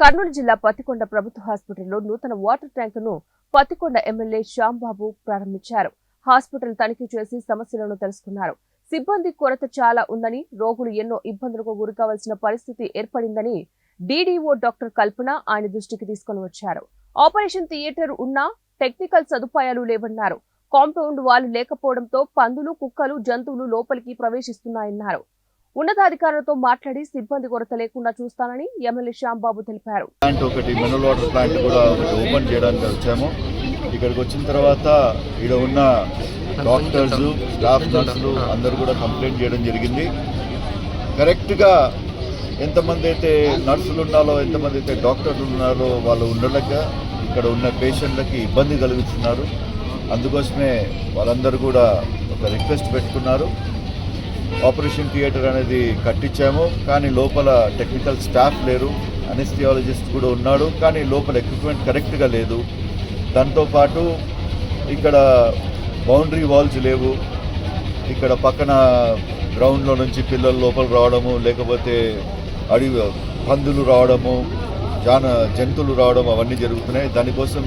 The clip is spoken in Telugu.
కర్నూలు జిల్లా పత్తికొండ ప్రభుత్వ హాస్పిటల్లో నూతన వాటర్ ట్యాంకును పత్తికొండ ఎమ్మెల్యే శ్యాంబాబు ప్రారంభించారు. హాస్పిటల్ తనిఖీ చేసి సమస్యలను తెలుసుకున్నారు. సిబ్బంది కొరత చాలా ఉందని రోగులు ఎన్నో ఇబ్బందులకు గురికావాల్సిన పరిస్థితి ఏర్పడిందని డీడీఓ డాక్టర్ కల్పన ఆయన దృష్టికి తీసుకొని వచ్చారు. ఆపరేషన్ థియేటర్ ఉన్నా టెక్నికల్ సదుపాయాలు లేవన్నారు. కాంపౌండ్ వాళ్ళు లేకపోవడంతో పందులు కుక్కలు జంతువులు లోపలికి ప్రవేశిస్తున్నాయన్నారు. ఉన్నతాధికారులతో మాట్లాడి సిబ్బంది కొరత లేకుండా చూస్తానని ఎమ్మెల్యే శ్యాంబాబు తెలిపారు. ప్లాంట్ ఒకటి మినరల్ వాటర్ ప్లాంట్ కూడా ఓపెన్ చేయడానికి వచ్చాము. ఇక్కడికి వచ్చిన తర్వాత ఇక్కడ ఉన్న డాక్టర్స్ స్టాఫ్ నర్సులు అందరూ కూడా కంప్లైంట్ చేయడం జరిగింది. కరెక్ట్గా ఎంతమంది అయితే నర్సులు ఉన్నారో ఎంతమంది అయితే డాక్టర్లు ఉన్నారో వాళ్ళు ఉండలేక ఇక్కడ ఉన్న పేషెంట్లకి ఇబ్బంది కలుగుతున్నారు. అందుకోసమే వాళ్ళందరూ కూడా ఒక రిక్వెస్ట్ పెట్టుకున్నారు. ఆపరేషన్ థియేటర్ అనేది కట్టించాము కానీ లోపల టెక్నికల్ స్టాఫ్ లేరు అనెస్థియాలజిస్ట్ కూడా ఉన్నాడు కానీ లోపల ఎక్విప్మెంట్ కరెక్ట్గా లేదు. దాంతోపాటు ఇక్కడ బౌండరీ వాల్స్ లేవు. ఇక్కడ పక్కన గ్రౌండ్లో నుంచి పిల్లలు లోపల రావడము లేకపోతే అడవి పందులు రావడము జాన జంతువులు రావడం అవన్నీ జరుగుతున్నాయి. దానికోసం